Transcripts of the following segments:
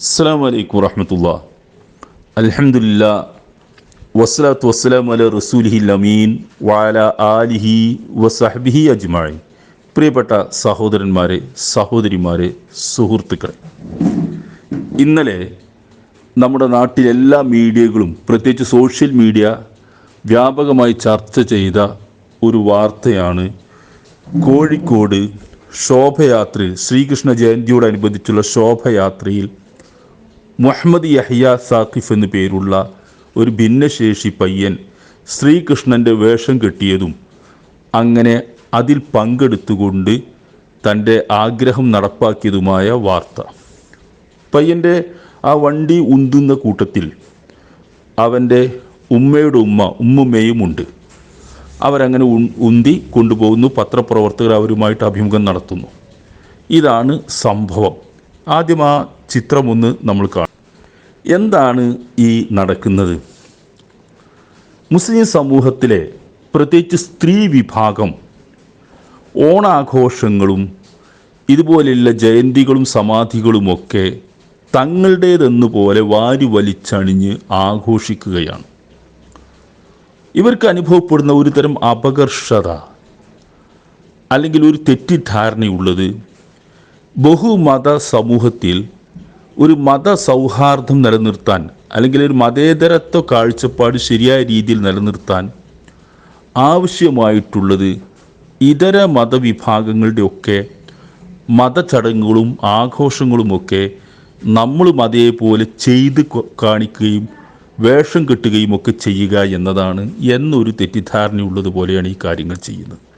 അസ്സാം വലൈക്കും വറഹമത്തുള്ള അലഹമുല്ല വസ്സലാത്തു വസ്സലാം അല റസൂലിഹി അമീൻ വാല ആലിഹി വസഹബിഹി അജ്മായി പ്രിയപ്പെട്ട സഹോദരന്മാരെ സഹോദരിമാരെ സുഹൃത്തുക്കളെ. ഇന്നലെ നമ്മുടെ നാട്ടിലെ എല്ലാ മീഡിയകളും പ്രത്യേകിച്ച് സോഷ്യൽ മീഡിയ വ്യാപകമായി ചർച്ച ചെയ്ത ഒരു വാർത്തയാണ് കോഴിക്കോട് ശോഭയാത്രയിൽ ശ്രീകൃഷ്ണ ജയന്തിയോടനുബന്ധിച്ചുള്ള ശോഭയാത്രയിൽ മുഹമ്മദ് യഹിയ സാഖിഫ് എന്നു പേരുള്ള ഒരു ഭിന്നശേഷി പയ്യൻ ശ്രീകൃഷ്ണന്റെ വേഷം കെട്ടിയതും അങ്ങനെ അതിൽ പങ്കെടുത്തുകൊണ്ട് തന്റെ ആഗ്രഹം നടപ്പാക്കിയതുമായ വാർത്ത. പയ്യന്റെ ആ വണ്ടി ഉന്തുന്ന കൂട്ടത്തിൽ അവന്റെ ഉമ്മയുടെ ഉമ്മ ഉമ്മുമ്മയും ഉണ്ട്. അവരങ്ങനെ ഉന്തി കൊണ്ടുപോകുന്നു. പത്രപ്രവർത്തകർ അവരുമായിട്ട് അഭിമുഖം നടത്തുന്നു. ഇതാണ് സംഭവം. ആദ്യം ആ ചിത്രമൊന്ന് നമ്മൾ കാണും. എന്താണ് ഈ നടക്കുന്നത്? മുസ്ലിം സമൂഹത്തിലെ പ്രത്യേകിച്ച് സ്ത്രീ വിഭാഗം ഓണാഘോഷങ്ങളും ഇതുപോലെയുള്ള ജയന്തികളും സമാധികളുമൊക്കെ തങ്ങളുടേതെന്നുപോലെ വാരി വലിച്ചണിഞ്ഞ് ആഘോഷിക്കുകയാണ്. ഇവർക്ക് അനുഭവപ്പെടുന്ന ഒരു തരം അപകർഷത അല്ലെങ്കിൽ ഒരു തെറ്റിദ്ധാരണയുള്ളത് ബഹുമത സമൂഹത്തിൽ ഒരു മത സൗഹാർദ്ദം നിലനിർത്താൻ അല്ലെങ്കിൽ ഒരു മതേതരത്വ കാഴ്ചപ്പാട് ശരിയായ രീതിയിൽ നിലനിർത്താൻ ആവശ്യമായിട്ടുള്ളത് ഇതര മതവിഭാഗങ്ങളുടെയൊക്കെ മതചടങ്ങുകളും ആഘോഷങ്ങളുമൊക്കെ നമ്മളും അതേപോലെ ചെയ്ത് കാണിക്കുകയും വേഷം കെട്ടുകയും ഒക്കെ ചെയ്യുക എന്നതാണ് എന്നൊരു തെറ്റിദ്ധാരണയുള്ളതുപോലെയാണ് ഈ കാര്യങ്ങൾ ചെയ്യുന്നത്.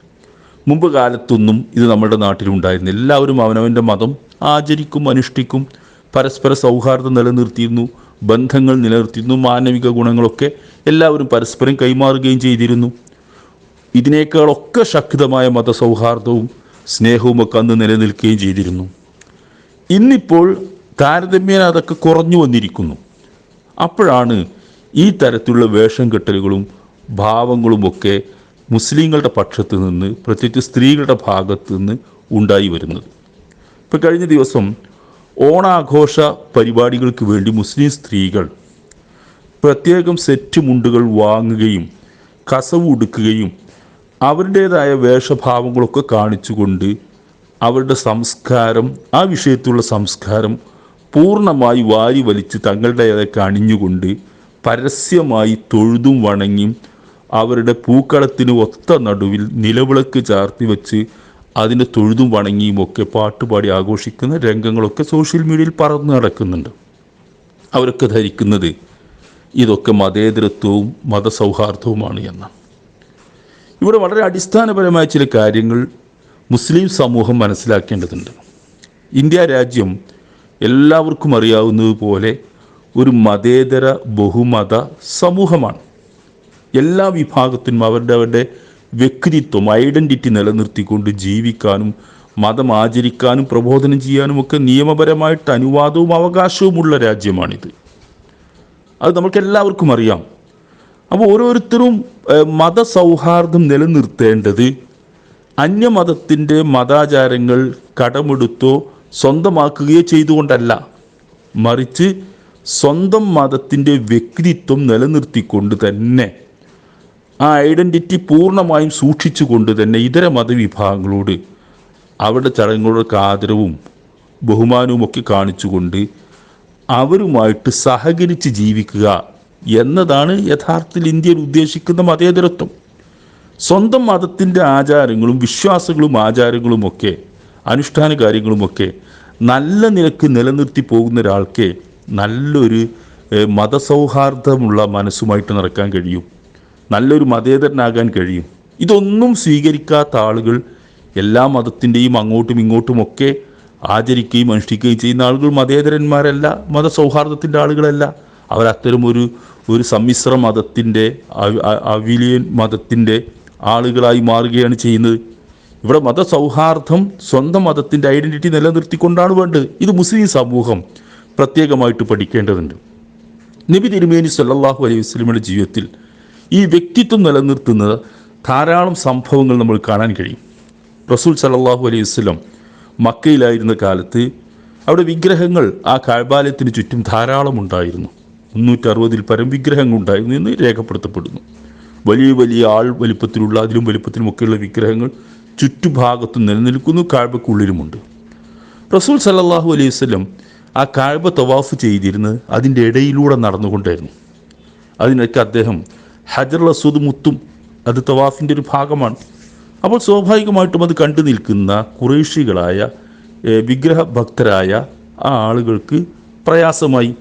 മുമ്പ് കാലത്തൊന്നും ഇത് നമ്മുടെ നാട്ടിലുണ്ടായിരുന്നു എല്ലാവരും അവനവന്റെ മതം ആചരിക്കും അനുഷ്ഠിക്കും പരസ്പര സൗഹാർദ്ദം നിലനിർത്തിയിരുന്നു ബന്ധങ്ങൾ നിലനിർത്തിയിരുന്നു മാനവിക ഗുണങ്ങളൊക്കെ എല്ലാവരും പരസ്പരം കൈമാറുകയും ചെയ്തിരുന്നു. ഇതിനേക്കാളൊക്കെ ശക്തമായ മതസൗഹാർദ്ദവും സ്നേഹവും ഒക്കെ അന്ന് നിലനിൽക്കുകയും ചെയ്തിരുന്നു. ഇന്നിപ്പോൾ താരതമ്യേന അതൊക്കെ കുറഞ്ഞു വന്നിരിക്കുന്നു. അപ്പോഴാണ് ഈ തരത്തിലുള്ള വേഷം കെട്ടലുകളും ഭാവങ്ങളുമൊക്കെ മുസ്ലിങ്ങളുടെ പക്ഷത്ത് നിന്ന് പ്രത്യേകിച്ച് സ്ത്രീകളുടെ ഭാഗത്ത് നിന്ന് ഉണ്ടായി വരുന്നത്. ഇപ്പം കഴിഞ്ഞ ദിവസം ഓണാഘോഷ പരിപാടികൾക്ക് വേണ്ടി മുസ്ലിം സ്ത്രീകൾ പ്രത്യേകം സെറ്റ് മുണ്ടുകൾ വാങ്ങുകയും കസവ് ഉടുക്കുകയും അവരുടേതായ വേഷഭാവങ്ങളൊക്കെ കാണിച്ചുകൊണ്ട് അവരുടെ സംസ്കാരം ആ വിഷയത്തിലുള്ള സംസ്കാരം പൂർണമായി വാരി വലിച്ച് തങ്ങളുടേതൊക്കെ അണിഞ്ഞുകൊണ്ട് പരസ്യമായി തൊഴുതും വണങ്ങിയും അവരുടെ പൂക്കളത്തിന് ഒത്ത നടുവിൽ നിലവിളക്ക് ചാർത്തി വെച്ച് അതിന്റെ തൊഴുതും വണങ്ങിയും ഒക്കെ പാട്ടുപാടി ആഘോഷിക്കുന്ന രംഗങ്ങളൊക്കെ സോഷ്യൽ മീഡിയയിൽ പറന്നു നടക്കുന്നുണ്ട്. അവരൊക്കെ ധരിക്കുന്നത് ഇതൊക്കെ മതേതരത്വവും മതസൗഹാർദ്ദവുമാണ് എന്നാണ്. ഇവിടെ വളരെ അടിസ്ഥാനപരമായ ചില കാര്യങ്ങൾ മുസ്ലിം സമൂഹം മനസ്സിലാക്കേണ്ടതുണ്ട്. ഇന്ത്യ രാജ്യം എല്ലാവർക്കും അറിയാവുന്നതുപോലെ ഒരു മതേതര ബഹുമത സമൂഹമാണ്. എല്ലാ വിഭാഗത്തിനും അവരുടെ അവരുടെ വ്യക്തിത്വം ഐഡന്റിറ്റി നിലനിർത്തിക്കൊണ്ട് ജീവിക്കാനും മതം ആചരിക്കാനും പ്രബോധനം ചെയ്യാനും ഒക്കെ നിയമപരമായിട്ട് അനുവാദവും അവകാശവുമുള്ള രാജ്യമാണിത്. അത് നമുക്ക് എല്ലാവർക്കും അറിയാം. അപ്പോൾ ഓരോരുത്തരും മതസൗഹാർദ്ദം നിലനിർത്തേണ്ടത് അന്യമതത്തിന്റെ മതാചാരങ്ങൾ കടമെടുത്തോ സ്വന്തമാക്കുകയോ ചെയ്തുകൊണ്ടല്ല. മറിച്ച് സ്വന്തം മതത്തിന്റെ വ്യക്തിത്വം നിലനിർത്തിക്കൊണ്ട് തന്നെ ആ ഐഡന്റിറ്റി പൂർണമായും സൂക്ഷിച്ചുകൊണ്ട് തന്നെ ഇതര മതവിഭാഗങ്ങളോട് അവരുടെ ചടങ്ങുകൾക്ക് ആദരവും ബഹുമാനവും ഒക്കെ കാണിച്ചുകൊണ്ട് അവരുമായിട്ട് സഹകരിച്ച് ജീവിക്കുക എന്നതാണ് യഥാർത്ഥത്തിൽ ഇന്ത്യയിൽ ഉദ്ദേശിക്കുന്ന മതേതരത്വം. സ്വന്തം മതത്തിന്റെ ആചാരങ്ങളും വിശ്വാസങ്ങളും ആചാരങ്ങളുമൊക്കെ അനുഷ്ഠാന കാര്യങ്ങളുമൊക്കെ നല്ല നിലയ്ക്ക് നിലനിർത്തി പോകുന്ന ഒരാൾക്ക് നല്ലൊരു മതസൗഹാർദ്ദമുള്ള മനസ്സുമായിട്ട് നടക്കാൻ കഴിയും. നല്ലൊരു മതേതരനാകാൻ കഴിയും. ഇതൊന്നും സ്വീകരിക്കാത്ത ആളുകൾ എല്ലാ മതത്തിന്റെയും അങ്ങോട്ടും ഇങ്ങോട്ടുമൊക്കെ ആചരിക്കുകയും അനുഷ്ഠിക്കുകയും ചെയ്യുന്ന ആളുകൾ മതേതരന്മാരല്ല മതസൗഹാർദ്ദത്തിന്റെ ആളുകളല്ല. അവരത്തരം ഒരു ഒരു സമ്മിശ്ര മതത്തിന്റെ അവ- അവിലിയൻ മതത്തിന്റെ ആളുകളായി മാറുകയാണ് ചെയ്യുന്നത്. ഇവിടെ മതസൗഹാർദ്ദം സ്വന്തം മതത്തിന്റെ ഐഡന്റിറ്റി നിലനിർത്തിക്കൊണ്ടാണ് വേണ്ടത്. ഇത് മുസ്ലിം സമൂഹം പ്രത്യേകമായിട്ട് പഠിക്കേണ്ടതുണ്ട്. നബി തിരുമേനി സല്ലാഹു അലൈഹി വസല്ലമയുടെ ജീവിതത്തിൽ ഈ വ്യക്തിത്വം നിലനിർത്തുന്നത് ധാരാളം സംഭവങ്ങൾ നമ്മൾ കാണാൻ കഴിയും. റസൂൽ സലല്ലാഹു അലൈഹി വസ്ലം മക്കയിലായിരുന്ന കാലത്ത് അവിടെ വിഗ്രഹങ്ങൾ ആ കാഴ്ബാലയത്തിന് ചുറ്റും ധാരാളം ഉണ്ടായിരുന്നു. മുന്നൂറ്ററുപതിൽ പരം വിഗ്രഹങ്ങൾ ഉണ്ടായിരുന്നു എന്ന് രേഖപ്പെടുത്തപ്പെടുന്നു. വലിയ വലിയ ആൾ വലിപ്പത്തിലുള്ള അതിലും വലിപ്പത്തിലുമൊക്കെയുള്ള വിഗ്രഹങ്ങൾ ചുറ്റുഭാഗത്തും നിലനിൽക്കുന്നു കാഴ്ബക്കുള്ളിലുമുണ്ട്. റസൂൽ സല്ലല്ലാഹു അലൈഹി വസ്ലം ആ കാഴ്ബ തവാഫ് ചെയ്തിരുന്ന് അതിന്റെ ഇടയിലൂടെ നടന്നുകൊണ്ടായിരുന്നു. അതിനൊക്കെ അദ്ദേഹം ഹജർ അസൂദ് മുത്തും അത് തവാഫിന്റെ ഒരു ഭാഗമാണ്. അപ്പോൾ സ്വാഭാവികമായിട്ടും അത് കണ്ടു നിൽക്കുന്ന കുറേഷികളായ വിഗ്രഹ ഭക്തരായ ആ ആളുകൾക്ക് പ്രയാസമായി.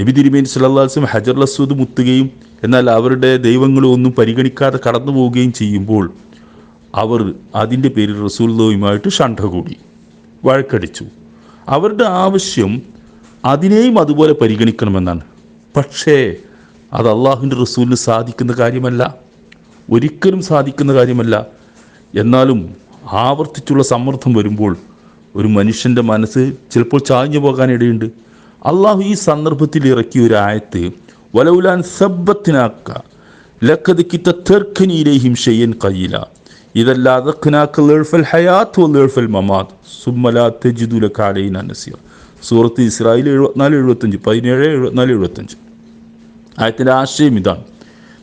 നബി തിരുമേനി സല്ലാസ്ലം ഹജർ അസൂദ് മുത്തുകയും എന്നാൽ അവരുടെ ദൈവങ്ങളും ഒന്നും പരിഗണിക്കാതെ കടന്നു പോവുകയും ചെയ്യുമ്പോൾ അവർ അതിന്റെ പേരിൽ റസൂലുമായിട്ട് ഷണ്ഠ കൂടി വഴക്കടിച്ചു. അവരുടെ ആവശ്യം അതിനെയും അതുപോലെ പരിഗണിക്കണമെന്നാണ്. പക്ഷേ അത് അള്ളാഹുവിന്റെ റസൂലിന് സാധിക്കുന്ന കാര്യമല്ല. ഒരിക്കലും സാധിക്കുന്ന കാര്യമല്ല. എന്നാലും ആവർത്തിച്ചുള്ള സമ്മർദ്ദം വരുമ്പോൾ ഒരു മനുഷ്യന്റെ മനസ്സ് ചിലപ്പോൾ ചാഞ്ഞു പോകാനിടയുണ്ട് അള്ളാഹു ഈ സന്ദർഭത്തിൽ ഇറക്കിയ ഒരു ആയത്ത് വലൗലാൻ സബ്ബത്തിനാക്ക ലക്കത് കിത്ത തെർക്കനിയിലേഹിം ഷെയ്യൻ കയ്യില ഇതല്ലാതെ സൂറത്ത് ഇസ്രായേൽ എഴുപത്തിനാല് എഴുപത്തഞ്ച് പതിനേഴ് എഴുപത്തിനാല് എഴുപത്തഞ്ച് ആയത്തിന്റെ ആശയം ഇതാണ്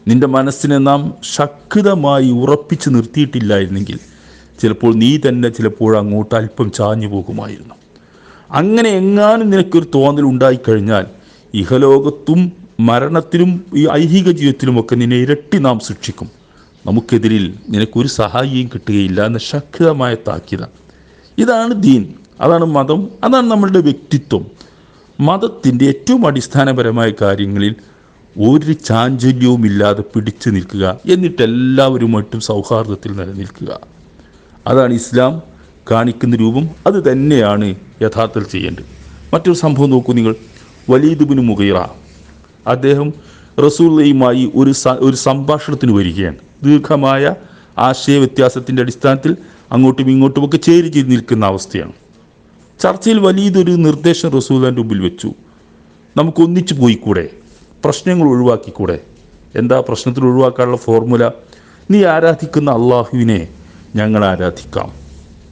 നിന്റെ മനസ്സിനെ നാം ശക്തമായി ഉറപ്പിച്ച് നിർത്തിയിട്ടില്ലായിരുന്നെങ്കിൽ ചിലപ്പോൾ നീ തന്നെ ചിലപ്പോൾ അങ്ങോട്ട് അല്പം ചാഞ്ഞു പോകുമായിരുന്നു. അങ്ങനെ എങ്ങാനും നിനക്കൊരു തോന്നൽ ഉണ്ടായിക്കഴിഞ്ഞാൽ ഇഹലോകത്തും മരണത്തിലും ഈ ഐഹിക ജീവിതത്തിലുമൊക്കെ നിന്നെ ഇരട്ടി നാം ശിക്ഷിക്കും. നമുക്കെതിരിൽ നിനക്കൊരു സഹായിയും കിട്ടുകയില്ല എന്ന ശക്തമായ താക്കീത. ഇതാണ് ദീൻ അതാണ് മതം അതാണ് നമ്മളുടെ വ്യക്തിത്വം. മതത്തിന്റെ ഏറ്റവും അടിസ്ഥാനപരമായ കാര്യങ്ങളിൽ ഒരു ചാഞ്ചല്യവും ഇല്ലാതെ പിടിച്ചു നിൽക്കുക എന്നിട്ട് എല്ലാവരുമായിട്ടും സൗഹാർദ്ദത്തിൽ നിലനിൽക്കുക. അതാണ് ഇസ്ലാം കാണിക്കുന്ന രൂപം. അത് തന്നെയാണ് യഥാർത്ഥത്തിൽ ചെയ്യേണ്ടത്. മറ്റൊരു സംഭവം നോക്കൂ നിങ്ങൾ. വലീദുബിന് മുഗീറ. അദ്ദേഹം റസൂള്ളയുമായി ഒരു ഒരു സംഭാഷണത്തിന് വരികയാണ്. ദീർഘമായ ആശയ വ്യത്യാസത്തിന്റെ അടിസ്ഥാനത്തിൽ അങ്ങോട്ടും ഇങ്ങോട്ടുമൊക്കെ ചേരി ചെയ്ത് നിൽക്കുന്ന അവസ്ഥയാണ്. ചർച്ചയിൽ വലിയതൊരു നിർദ്ദേശം റസൂലിന്റെ മുമ്പിൽ വെച്ചു. നമുക്ക് ഒന്നിച്ചു പോയിക്കൂടെ? പ്രശ്നങ്ങൾ ഒഴിവാക്കിക്കൂടെ? എന്താ പ്രശ്നത്തിൽ ഒഴിവാക്കാനുള്ള ഫോർമുല നീ ആരാധിക്കുന്ന അള്ളാഹുവിനെ ഞങ്ങൾ ആരാധിക്കാം.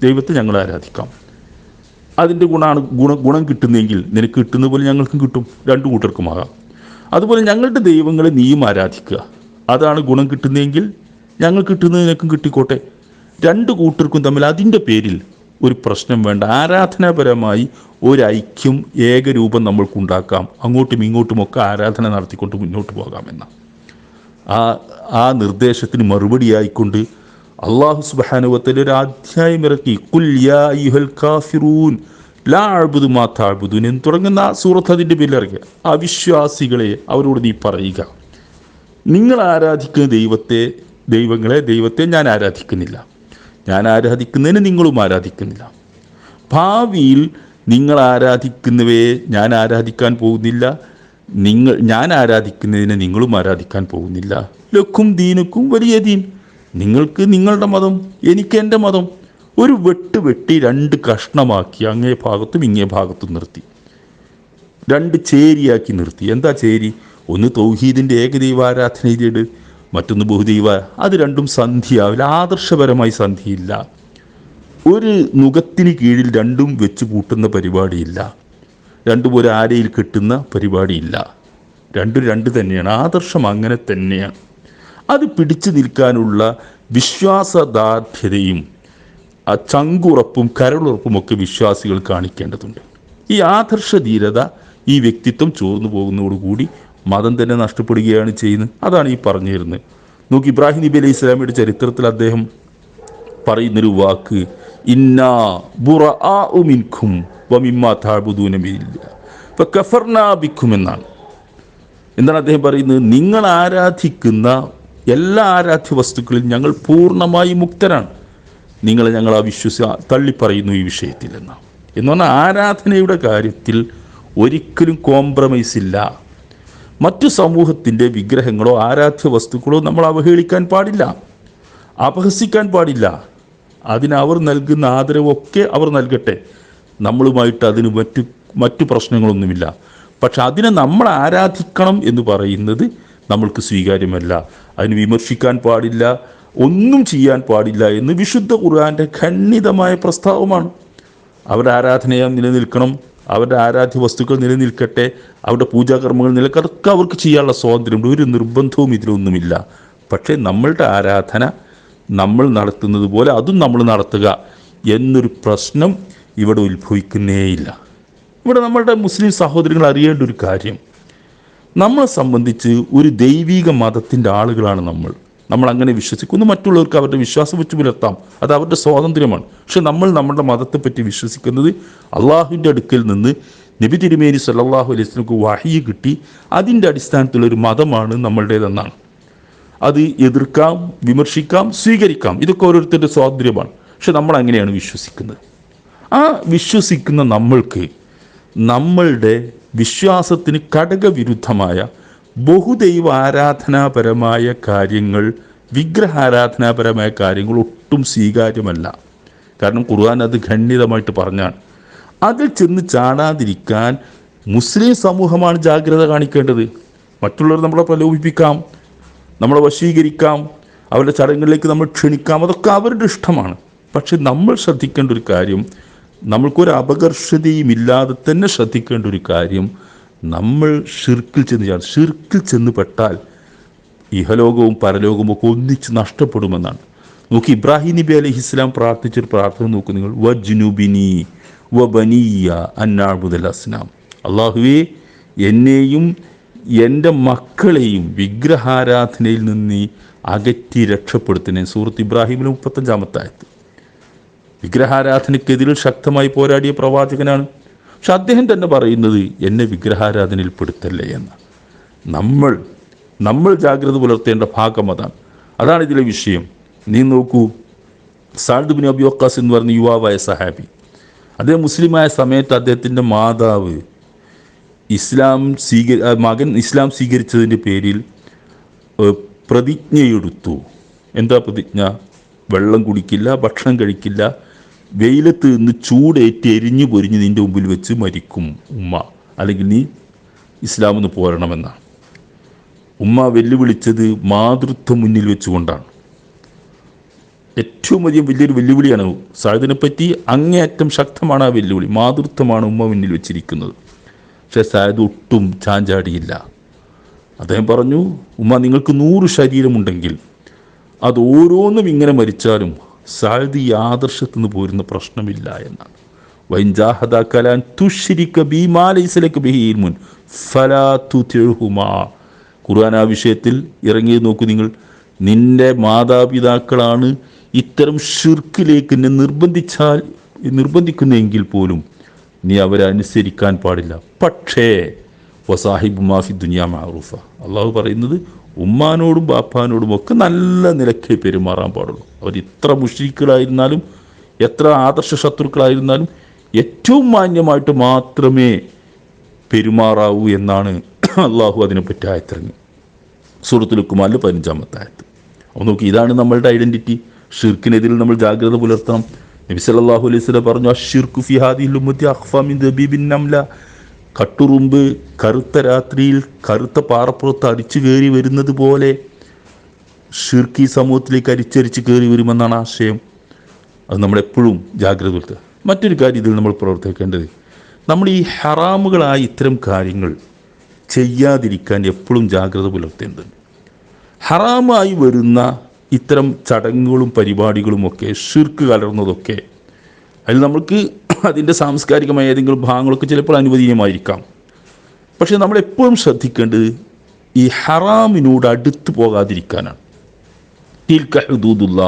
ദൈവത്തെ ഞങ്ങൾ ആരാധിക്കാം. അതിന്റെ ഗുണമാണ് ഗുണ ഗുണം കിട്ടുന്നെങ്കിൽ നിനക്ക് കിട്ടുന്ന പോലെ ഞങ്ങൾക്കും കിട്ടും. രണ്ടു കൂട്ടർക്കുമാകാം. അതുപോലെ ഞങ്ങളുടെ ദൈവങ്ങളെ നീയും ആരാധിക്കുക. അതാണ് ഗുണം കിട്ടുന്നതെങ്കിൽ ഞങ്ങൾ കിട്ടുന്നത് നിനക്കും കിട്ടിക്കോട്ടെ. രണ്ട് കൂട്ടർക്കും തമ്മിൽ അതിന്റെ പേരിൽ ഒരു പ്രശ്നം വേണ്ട. ആരാധനാപരമായി ഒരൈക്യം ഏകരൂപം നമ്മൾക്കുണ്ടാക്കാം. അങ്ങോട്ടും ഇങ്ങോട്ടുമൊക്കെ ആരാധന നടത്തിക്കൊണ്ട് മുന്നോട്ട് പോകാമെന്ന. ആ ആ നിർദ്ദേശത്തിന് മറുപടിയായിക്കൊണ്ട് അള്ളാഹു സുബാനുവത്തിൽ ഒരു അധ്യായം ഇറക്കി. അയ്യുഹൽ കാഫിറൂൻ ലാ അഴുബുദു മാ എന്ന് തുടങ്ങുന്ന സൂറത്ത് അതിന്റെ പേരിൽ ഇറക്കുക. അവിശ്വാസികളെ അവരോട് നീ പറയുക. നിങ്ങൾ ആരാധിക്കുന്ന ദൈവത്തെ ദൈവങ്ങളെ ദൈവത്തെ ഞാൻ ആരാധിക്കുന്നില്ല. ഞാൻ ആരാധിക്കുന്നതിന് നിങ്ങളും ആരാധിക്കുന്നില്ല. ഭാവിയിൽ നിങ്ങൾ ആരാധിക്കുന്നവയെ ഞാൻ ആരാധിക്കാൻ പോകുന്നില്ല. നിങ്ങൾ ഞാൻ ആരാധിക്കുന്നതിനെ നിങ്ങളും ആരാധിക്കാൻ പോകുന്നില്ല. ലക്കും ദീനുക്കും വലിയ ദീൻ. നിങ്ങൾക്ക് നിങ്ങളുടെ മതം എനിക്ക് എന്റെ മതം. ഒരു വെട്ട് വെട്ടി രണ്ട് കഷ്ണമാക്കി അങ്ങേ ഭാഗത്തും ഇങ്ങേ ഭാഗത്തും നിർത്തി. രണ്ട് ചേരിയാക്കി നിർത്തി. എന്താ ചേരി? ഒന്ന് തൗഹീദിന്റെ ഏകദൈവാരാധനയിലേട്. മറ്റൊന്ന് ബഹുദൈവ അത് രണ്ടും സന്ധിയാവില്ല ആദർശപരമായി സന്ധിയില്ല. ഒരു നുഖത്തിന് കീഴിൽ രണ്ടും വെച്ച് കൂട്ടുന്ന പരിപാടിയില്ല. രണ്ടും ഒരു ആരയിൽ കിട്ടുന്ന പരിപാടിയില്ല. രണ്ടും രണ്ട് തന്നെയാണ് ആദർശം അങ്ങനെ തന്നെയാണ്. അത് പിടിച്ചു നിൽക്കാനുള്ള വിശ്വാസദാർഢ്യതയും ചങ്കുറപ്പും കരളുറപ്പും ഒക്കെ വിശ്വാസികൾ കാണിക്കേണ്ടതുണ്ട്. ഈ ആദർശ ധീരത ഈ വ്യക്തിത്വം ചോർന്നു പോകുന്നതോടുകൂടി മതം തന്നെ നഷ്ടപ്പെടുകയാണ് ചെയ്യുന്നത്. അതാണ് ഈ പറഞ്ഞു തരുന്നത് നോക്കി ഇബ്രാഹിം നബി അലൈഹി ഇസ്ലാമിയുടെ ചരിത്രത്തിൽ അദ്ദേഹം പറയുന്നൊരു വാക്ക് ഇന്നാ എന്നാണ്. എന്താണ് അദ്ദേഹം പറയുന്നത്? നിങ്ങൾ ആരാധിക്കുന്ന എല്ലാ ആരാധ്യ വസ്തുക്കളിൽ ഞങ്ങൾ പൂർണമായി മുക്തരാണ്. നിങ്ങളെ ഞങ്ങൾ അവിശ്വസ തള്ളിപ്പറയുന്നു ഈ വിഷയത്തിൽ എന്നാണ്. എന്ന് പറഞ്ഞാൽ ആരാധനയുടെ കാര്യത്തിൽ ഒരിക്കലും കോംപ്രമൈസ് ഇല്ല. മറ്റു സമൂഹത്തിന്റെ വിഗ്രഹങ്ങളോ ആരാധ്യ വസ്തുക്കളോ നമ്മൾ അവഹേളിക്കാൻ പാടില്ല. അപഹസിക്കാൻ പാടില്ല. അതിനവർ നൽകുന്ന ആദരവൊക്കെ അവർ നൽകട്ടെ. നമ്മളുമായിട്ട് അതിന് മറ്റു മറ്റു പ്രശ്നങ്ങളൊന്നുമില്ല. പക്ഷെ അതിനെ നമ്മൾ ആരാധിക്കണം എന്ന് പറയുന്നത് നമ്മൾക്ക് സ്വീകാര്യമല്ല. അതിന് വിമർശിക്കാൻ പാടില്ല. ഒന്നും ചെയ്യാൻ പാടില്ല എന്ന് വിശുദ്ധ ഖുർആന്റെ ഖണ്ഡിതമായ പ്രസ്താവമാണ്. അവരുടെ നിലനിൽക്കണം. അവരുടെ ആരാധ്യ വസ്തുക്കൾ നിലനിൽക്കട്ടെ അവരുടെ പൂജാകർമ്മങ്ങൾ നിലനിൽക്കട്ടെ അവർക്ക് ചെയ്യാനുള്ള സ്വാതന്ത്ര്യമുണ്ട് ഒരു നിർബന്ധവും ഇതിലൊന്നുമില്ല. പക്ഷേ നമ്മളുടെ ആരാധന നമ്മൾ നടത്തുന്നത് പോലെ അതും നമ്മൾ നടത്തുക എന്നൊരു പ്രശ്നം ഇവിടെ ഉത്ഭവിക്കുന്നേയില്ല. ഇവിടെ നമ്മളുടെ മുസ്ലിം സഹോദരങ്ങൾ അറിയേണ്ട ഒരു കാര്യം. നമ്മളെ സംബന്ധിച്ച് ഒരു ദൈവിക മതത്തിന്റെ ആളുകളാണ് നമ്മൾ. നമ്മൾ അങ്ങനെ വിശ്വസിക്കുന്നു മറ്റുള്ളവർക്ക് അവരുടെ വിശ്വാസം വെച്ച് പുലർത്താം. അത് അവരുടെ സ്വാതന്ത്ര്യമാണ്. പക്ഷെ നമ്മൾ നമ്മുടെ മതത്തെപ്പറ്റി വിശ്വസിക്കുന്നത് അള്ളാഹുവിന്റെ അടുക്കൽ നിന്ന് നബി തിരുമേനി സല്ലാഹു അലൈഹി വഹി കിട്ടി. അതിന്റെ അടിസ്ഥാനത്തിലൊരു മതമാണ് നമ്മളുടേതെന്നാണ്. അത് എതിർക്കാം വിമർശിക്കാം സ്വീകരിക്കാം. ഇതൊക്കെ ഓരോരുത്തരുടെ സ്വാതന്ത്ര്യമാണ്. പക്ഷെ നമ്മൾ അങ്ങനെയാണ് വിശ്വസിക്കുന്നത്. ആ വിശ്വസിക്കുന്ന നമ്മൾക്ക് നമ്മളുടെ വിശ്വാസത്തിന് ഘടകവിരുദ്ധമായ ബഹുദൈവ ആരാധനാപരമായ കാര്യങ്ങൾ വിഗ്രഹാരാധനാപരമായ കാര്യങ്ങൾ ഒട്ടും സ്വീകാര്യമല്ല. കാരണം ഖുർആൻ അത് ഖണ്ഡിതമായിട്ട് പറഞ്ഞാണ്. അതിൽ ചെന്ന് ചാടാതിരിക്കാൻ മുസ്ലിം സമൂഹമാണ് ജാഗ്രത കാണിക്കേണ്ടത്. മറ്റുള്ളവർ നമ്മളെ പ്രലോഭിപ്പിക്കാം നമ്മളെ വശീകരിക്കാം അവരുടെ ചടങ്ങുകളിലേക്ക് നമ്മൾ ക്ഷണിക്കാം അതൊക്കെ അവരുടെ ഇഷ്ടമാണ്. പക്ഷെ നമ്മൾ ശ്രദ്ധിക്കേണ്ട ഒരു കാര്യം നമ്മൾക്കൊരു അപകർഷതയും ഇല്ലാതെ തന്നെ ശ്രദ്ധിക്കേണ്ട ഒരു കാര്യം നമ്മൾ ഷിർക്കിൽ ചെന്ന് ചാടും. ഷിർക്കിൽ ചെന്ന് പെട്ടാൽ ഇഹലോകവും പരലോകവും ഒക്കെ ഒന്നിച്ച് നഷ്ടപ്പെടുമെന്നാണ്. നോക്കി ഇബ്രാഹിം നബി അലി ഇസ്ലാം പ്രാർത്ഥിച്ചൊരു പ്രാർത്ഥന നോക്കൂ നിങ്ങൾ. വ ജുനുബിനി വ അന്നാബുദൽ അസ്നാം. അള്ളാഹുവേ എന്നെയും എന്റെ മക്കളെയും വിഗ്രഹാരാധനയിൽ നിന്ന് അകറ്റി രക്ഷപ്പെടുത്തണേ. സൂറത്ത് ഇബ്രാഹിമിലെ മുപ്പത്തഞ്ചാമത്തായത് വിഗ്രഹാരാധനയ്ക്കെതിരെ ശക്തമായി പോരാടിയ പ്രവാചകനാണ് പക്ഷെ അദ്ദേഹം തന്നെ പറയുന്നത് എന്നെ വിഗ്രഹാരാധനയിൽ പെടുത്തല്ലേ എന്ന്. നമ്മൾ നമ്മൾ ജാഗ്രത പുലർത്തേണ്ട ഭാഗം അതാണ്. അതാണ് ഇതിലെ വിഷയം. നീ നോക്കൂ സാൽദ് ബിൻ അബി വക്കാസ് എന്ന് പറഞ്ഞ യുവാവായ സഹാബി. അദ്ദേഹം മുസ്ലിമായ സമയത്ത് അദ്ദേഹത്തിന്റെ മാതാവ് ഇസ്ലാം സ്വീകരി മകൻ ഇസ്ലാം സ്വീകരിച്ചതിന്റെ പേരിൽ പ്രതിജ്ഞയെടുത്തു. എന്താ പ്രതിജ്ഞ? വെള്ളം കുടിക്കില്ല ഭക്ഷണം കഴിക്കില്ല വെയിലത്ത് നിന്ന് ചൂടേറ്റ് എരിഞ്ഞു പൊരിഞ്ഞ് നിന്റെ മുമ്പിൽ വെച്ച് മരിക്കും ഉമ്മ. അല്ലെങ്കിൽ നീ ഇസ്ലാമെന്ന് പോരണമെന്നാണ് ഉമ്മ വെല്ലുവിളിച്ചത് മാതൃത്വം മുന്നിൽ വെച്ചുകൊണ്ടാണ്. ഏറ്റവും വലിയ വലിയൊരു വെല്ലുവിളിയാണ് പറ്റി അങ്ങേയറ്റം ശക്തമാണ് ആ വെല്ലുവിളി. മാതൃത്വമാണ് ഉമ്മ മുന്നിൽ വെച്ചിരിക്കുന്നത്. പക്ഷേ സായദ് ഒട്ടും ചാഞ്ചാടിയില്ല. അദ്ദേഹം പറഞ്ഞു ഉമ്മ നിങ്ങൾക്ക് നൂറ് ശരീരമുണ്ടെങ്കിൽ അത് ഓരോന്നും ഇങ്ങനെ മരിച്ചാലും സായദ് യാദർശത്തു നിന്ന് പോരുന്ന പ്രശ്നമില്ല എന്നാണ്. വൈൻജാഹദ കലാൻ തുഷിരിക്ക ബീമാലൈസലക്ക് ബഹീൽമുൻ ഫലാ തുതിഴുഹുമാ ഖുർആൻ ആ വിഷയത്തിൽ ഇറങ്ങി നോക്കൂ നിങ്ങൾ. നിന്റെ മാതാപിതാക്കളാണ് ഇത്തരം ഷിർക്കിലേക്ക് എന്നെ നിർബന്ധിച്ചാൽ നിർബന്ധിക്കുന്നെങ്കിൽ പോലും നീ അവരെ അനുസരിക്കാൻ പാടില്ല. പക്ഷേ വസാഹിബ് മാഫി ദുനിയ മാറൂഫ അള്ളാഹു പറയുന്നത് ഉമ്മാനോടും ബാപ്പാനോടും ഒക്കെ നല്ല നിലയ്ക്ക് പെരുമാറാൻ പാടുള്ളൂ. അവർ ഇത്ര മുഷ്രിക്കുകളായിരുന്നാലും എത്ര ആദർശ ശത്രുക്കളായിരുന്നാലും ഏറ്റവും മാന്യമായിട്ട് മാത്രമേ പെരുമാറാവൂ എന്നാണ് അള്ളാഹു അതിനെപ്പറ്റി ആയത്തിറങ്ങി. സൂറത്തുൽ കുമാലിൽ പതിനഞ്ചാമത്തെ ആയത്ത്. അപ്പോൾ നോക്കി ഇതാണ് നമ്മളുടെ ഐഡന്റിറ്റി ഷിർക്കിനെതിരെ നമ്മൾ ജാഗ്രത പുലർത്തണം. നബി സല്ലല്ലാഹു അലൈഹി വസല്ലം പറഞ്ഞു അഷിർക്കു ഫിഹാദി ഹാദിഹിൽ ഉമ്മത്തി അഖ്ഫാ മിൻ ദബീബിൻ നംല. കട്ടുറുമ്പ് കറുത്ത രാത്രിയിൽ കറുത്ത പാറപ്പുറത്ത് അടിച്ചു കയറി വരുന്നത് പോലെ ഷിർക്കി സമൂഹത്തിലേക്ക് അരിച്ചരിച്ച് കയറി വരുമെന്നാണ് ആശയം. അത് നമ്മളെപ്പോഴും ജാഗ്രത പുലർത്തുക മറ്റൊരു കാര്യം ഇതിൽ നമ്മൾ പ്രവർത്തിക്കേണ്ടത്. നമ്മൾ ഈ ഹറാമുകളായ ഇത്തരം കാര്യങ്ങൾ ചെയ്യാതിരിക്കാൻ എപ്പോഴും ജാഗ്രത പുലർത്തേണ്ടതുണ്ട്. ഹറാമായി വരുന്ന ഇത്തരം ചടങ്ങുകളും പരിപാടികളുമൊക്കെ ഷിർക്ക് കലർന്നതൊക്കെ അതിൽ നമുക്ക് അതിന്റെ സാംസ്കാരികമായ ഏതെങ്കിലും ഭാഗങ്ങളൊക്കെ ചിലപ്പോൾ അനുവദനീയമായിരിക്കാം. പക്ഷേ നമ്മൾ എപ്പോഴും ശ്രദ്ധിക്കേണ്ടത് ഈ ഹറാമിനോട് അടുത്ത് പോകാതിരിക്കാനാണ്. തിൽക്ക ഹുദൂദുല്ല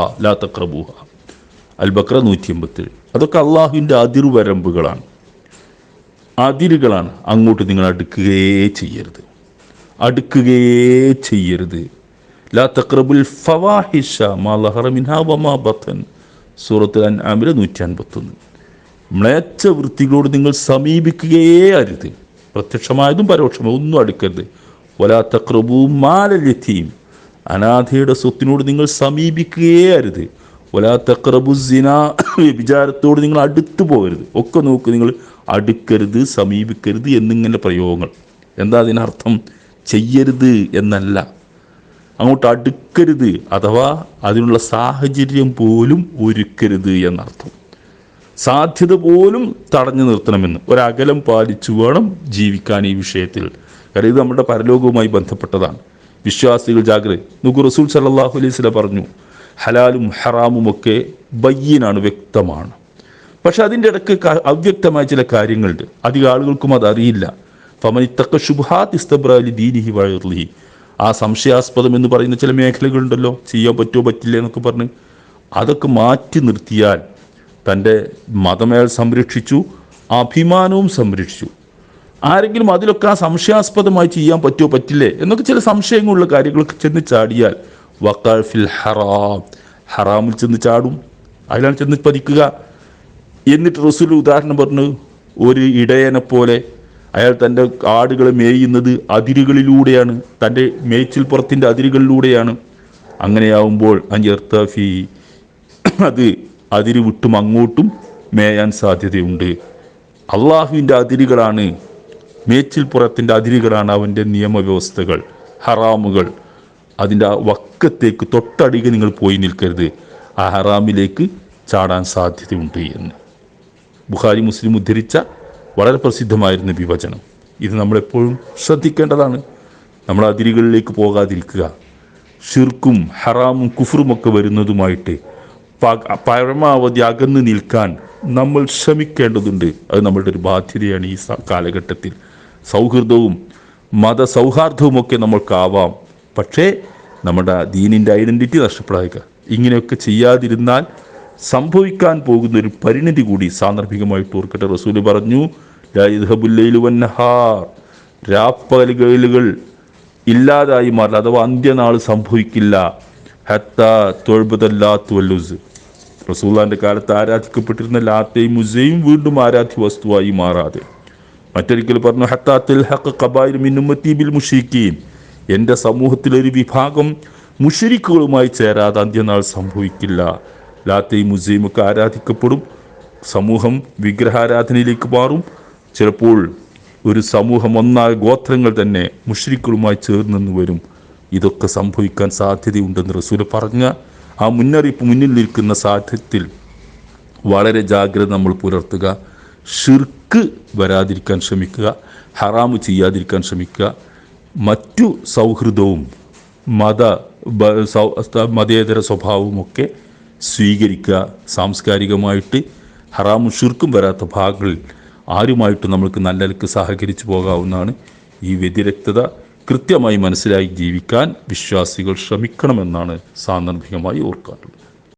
നൂറ്റി എൺപത്തേഴ് അതൊക്കെ അള്ളാഹുവിന്റെ അതിർവരമ്പുകളാണ് അതിരുകളാണ് അങ്ങോട്ട് നിങ്ങൾ അടുക്കുകയേ ചെയ്യരുത്. അടുക്കുകയേ ചെയ്യരുത്. ലാ തക്രബുൽ ഫവാഹിഷ മാ ലഹറ മിൻഹ വമാ ബത്തൻ. സൂറത്ത് അൻആമിലെ നൂറ്റി അൻപത്തൊന്ന് മ്ലേച്ഛ വൃത്തികളോട് നിങ്ങൾ സമീപിക്കുകയേ അരുത്. പ്രത്യക്ഷമായതും പരോക്ഷമായതും ഒന്നും അടുക്കരുത്. വലാത്ത തക്രബു മാലല്യത്തിയും അനാഥയുടെ സ്വത്തിനോട് നിങ്ങൾ സമീപിക്കുകയേ അരുത്. വലാത്ത തക്രബു സിന വിചാരത്തോട് നിങ്ങൾ അടുത്തു പോകരുത്. ഒക്കെ നോക്ക് നിങ്ങൾ അടുക്കരുത് സമീപിക്കരുത് എന്നിങ്ങനെ പ്രയോഗങ്ങൾ. എന്താ അതിനർത്ഥം? ചെയ്യരുത് എന്നല്ല. അങ്ങോട്ട് അടുക്കരുത് അഥവാ അതിനുള്ള സാഹചര്യം പോലും ഒരുക്കരുത് എന്നർത്ഥം. സാധ്യത പോലും തടഞ്ഞു നിർത്തണമെന്ന്. ഒരകലം പാലിച്ചു വേണം ജീവിക്കാൻ ഈ വിഷയത്തിൽ. കാരണം ഇത് നമ്മുടെ പരലോകവുമായി ബന്ധപ്പെട്ടതാണ്. വിശ്വാസികൾ ജാഗ്രത. നോക്കൂ റസൂൽ സല്ലാഹു അലൈഹി സ്വല പറഞ്ഞു ഹലാലും ഹറാമും ഒക്കെ ബയ്യനാണ് വ്യക്തമാണ്. പക്ഷെ അതിന്റെ ഇടയ്ക്ക് അവ്യക്തമായ ചില കാര്യങ്ങളുണ്ട്. അധികം ആളുകൾക്കും അതറിയില്ല ഫമനിത്തക്ക ശുഭാത് ഇസ്തബ്രാലി ദീനിഹി വഴി ആ സംശയാസ്പദം എന്ന് പറയുന്ന ചില മേഖലകളുണ്ടല്ലോ. ചെയ്യാൻ പറ്റുമോ പറ്റില്ല എന്നൊക്കെ പറഞ്ഞ് അതൊക്കെ മാറ്റി നിർത്തിയാൽ തന്റെ മതമേൽ സംരക്ഷിച്ചു അഭിമാനവും സംരക്ഷിച്ചു. ആരെങ്കിലും അതിലൊക്കെ ആ സംശയാസ്പദമായി ചെയ്യാൻ പറ്റുമോ പറ്റില്ലേ? എന്നൊക്കെ ചില സംശയങ്ങളുള്ള കാര്യങ്ങളൊക്കെ ചെന്ന് ചാടിയാൽ വക്കാൽ ഫിൽ ഹറാം. ഹറാമിൽ ചെന്ന് ചാടും. അതിലാണ് ചെന്ന് പതിക്കുക. എന്നിട്ട് റസൂൽ ഉദാഹരണം പറഞ്ഞു ഒരു ഇടയനെ പോലെ അയാൾ തന്റെ ആടുകളെ മേയുന്നത് അതിരുകളിലൂടെയാണ് തന്റെ മേച്ചിൽ പുറത്തിന്റെ അതിരുകളിലൂടെയാണ്. അങ്ങനെയാവുമ്പോൾ അഞ്ചർത്തഫി അത് അതിര് വിട്ടും അങ്ങോട്ടും മേയാൻ സാധ്യതയുണ്ട്. അള്ളാഹുവിന്റെ അതിരുകളാണ് മേച്ചിൽപ്പുറത്തിന്റെ അതിരുകളാണ് അവന്റെ നിയമവ്യവസ്ഥകൾ ഹറാമുകൾ. അതിന്റെ ആ വക്കത്തേക്ക് തൊട്ടടികെ നിങ്ങൾ പോയി നിൽക്കരുത്. ആ ഹറാമിലേക്ക് ചാടാൻ സാധ്യതയുണ്ട് എന്ന്. ബുഹാരി മുസ്ലിം ഉദ്ധരിച്ച വളരെ പ്രസിദ്ധമായിരുന്ന വിഭജനം. ഇത് നമ്മളെപ്പോഴും ശ്രദ്ധിക്കേണ്ടതാണ്. നമ്മൾ അതിരുകളിലേക്ക് പോകാതിരിക്കുക. ഷിർക്കും ഹറാമും കുഫറുമൊക്കെ വരുന്നതുമായിട്ട് പരമാവധി അകന്നു നിൽക്കാൻ നമ്മൾ ശ്രമിക്കേണ്ടതുണ്ട്. അത് നമ്മളുടെ ഒരു ബാധ്യതയാണ് ഈ കാലഘട്ടത്തിൽ. സൗഹൃദവും മത സൗഹാർദ്ദവുമൊക്കെ നമ്മൾക്കാവാം. പക്ഷേ നമ്മുടെ ദീനിന്റെ ഐഡന്റിറ്റി നഷ്ടപ്പെടാതിരിക്കുക. ഇങ്ങനെയൊക്കെ ചെയ്യാതിരുന്നാൽ സംഭവിക്കാൻ പോകുന്ന ഒരു പരിണിതി കൂടി സാന്ദർഭികമായിട്ട് ഓർക്കട്ടെ റസൂൽ പറഞ്ഞു "ലാ യദ്ഹബുല്ലൈലു വന്നഹാർ രാപ്പകലുകൾ ഇല്ലാതായി മാറില്ല. അഥവാ അന്ത്യനാൾ സംഭവിക്കില്ല. ഹത്ത തൊഴുപതല്ലാത്തു വല്ലുസ് റസൂല്ലാന്റെ കാലത്ത് ആരാധിക്കപ്പെട്ടിരുന്ന ലാത്തയും മുസയും വീണ്ടും ആരാധ്യ വസ്തുവായി മാറാതെ. മറ്റൊരിക്കൽ പറഞ്ഞു ഹത്താത്തിൽ ഹക്ക് കബായിൽ മിന്നുമത്തീബിൽ മുഷീക്കീൻ എന്റെ സമൂഹത്തിലൊരു വിഭാഗം മുഷരിക്കുകളുമായി ചേരാതെ അന്ത്യനാൾ സംഭവിക്കില്ല. ലാത്തയും മുസയും ഒക്കെ ആരാധിക്കപ്പെടും സമൂഹം വിഗ്രഹാരാധനയിലേക്ക് മാറും. ചിലപ്പോൾ ഒരു സമൂഹം ഒന്നായ ഗോത്രങ്ങൾ തന്നെ മുഷ്രിക്കുകളുമായി ചേർന്നെന്ന് വരും. ഇതൊക്കെ സംഭവിക്കാൻ സാധ്യതയുണ്ടെന്ന് റസൂൽ പറഞ്ഞ ആ മുന്നറിയിപ്പ് മുന്നിൽ നിൽക്കുന്ന സാധ്യത്തിൽ വളരെ ജാഗ്രത നമ്മൾ പുലർത്തുക. ഷിർക്ക് വരാതിരിക്കാൻ ശ്രമിക്കുക. ഹറാമ് ചെയ്യാതിരിക്കാൻ ശ്രമിക്കുക. മറ്റു സൗഹൃദവും മത മതേതര സ്വഭാവവുമൊക്കെ സ്വീകരിക്കുക. സാംസ്കാരികമായിട്ട് ഹറാമും ഷിർക്കും വരാത്ത ഭാഗങ്ങളിൽ ആരുമായിട്ട് നമ്മൾക്ക് നല്ല നിലയ്ക്ക് സഹകരിച്ചു പോകാവുന്നതാണ് ഈ വ്യതിരക്തത. കൃത്യമായി മനസ്സിലായി ജീവിക്കാൻ വിശ്വാസികൾ ശ്രമിക്കണമെന്നാണ് സാന്ദർഭികമായി ഓർക്കാറുള്ളത്